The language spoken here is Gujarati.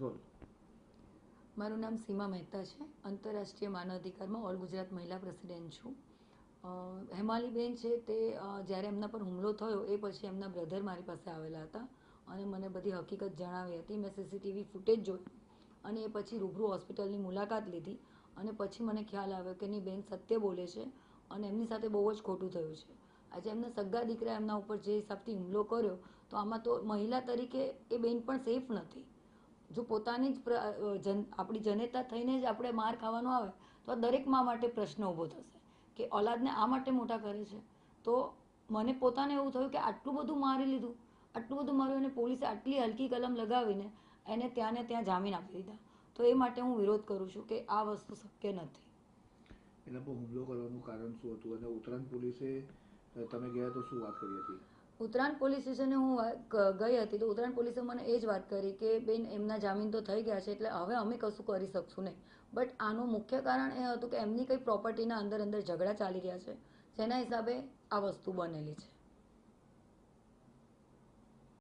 મારું નામ સીમા મહેતા છે. આંતરરાષ્ટ્રીય માનવાધિકારમાં ઓલ ગુજરાત મહિલા પ્રેસિડેન્ટ છું. હેમાલીબેન છે તે જ્યારે એમના પર હુમલો થયો એ પછી એમના બ્રધર મારી પાસે આવેલા હતા અને મને બધી હકીકત જણાવી હતી. મેં સીસીટીવી ફૂટેજ જોયું અને એ પછી રૂબરૂ હોસ્પિટલની મુલાકાત લીધી અને પછી મને ખ્યાલ આવ્યો કે એની બેન સત્ય બોલે છે અને એમની સાથે બહુ જ ખોટું થયું છે. આજે એમના સગા દીકરા એમના ઉપર જે હિસાબથી હુમલો કર્યો તો આમાં તો મહિલા તરીકે એ બેન પણ સેફ નથી. જો પોતાની જ જન, આપણી જનેતા થઈને જ આપણે માર ખાવાનો આવે, તો આ દરેક મા માટે પ્રશ્ન ઊભો થશે કે ઓલાદને આ માટે મોટા કરે છે. તો મને પોતાને એવું થયું કે આટલું બધું મારી લીધું, આટલું બધું માર્યું અને પોલીસે આટલી હલકી કલમ લગાવીને એને ત્યાં ત્યાં જામીન આપી દીધા. તો એ માટે હું વિરોધ કરું છું કે આ વસ્તુ શક્ય નથી. એના પર હુમલો કરવાનું કારણ શું હતું? અને ઉત્તરાયણ પોલીસે, તમે ગયા તો શું વાત કરી હતી? ઉત્તરાયણ પોલીસ સ્ટેશને હું ગઈ હતી તો ઉત્તરાયણ પોલીસે મને એ જ વાત કરી કે બેન, એમના જામીન તો થઈ ગયા છે, એટલે હવે અમે કશું કરી શકશું નહીં. બટ આનું મુખ્ય કારણ એ હતું કે એમની કંઈ પ્રોપર્ટીના અંદર અંદર ઝઘડા ચાલી રહ્યા છે. જેના હિસાબે આ વસ્તુ બનેલી છે.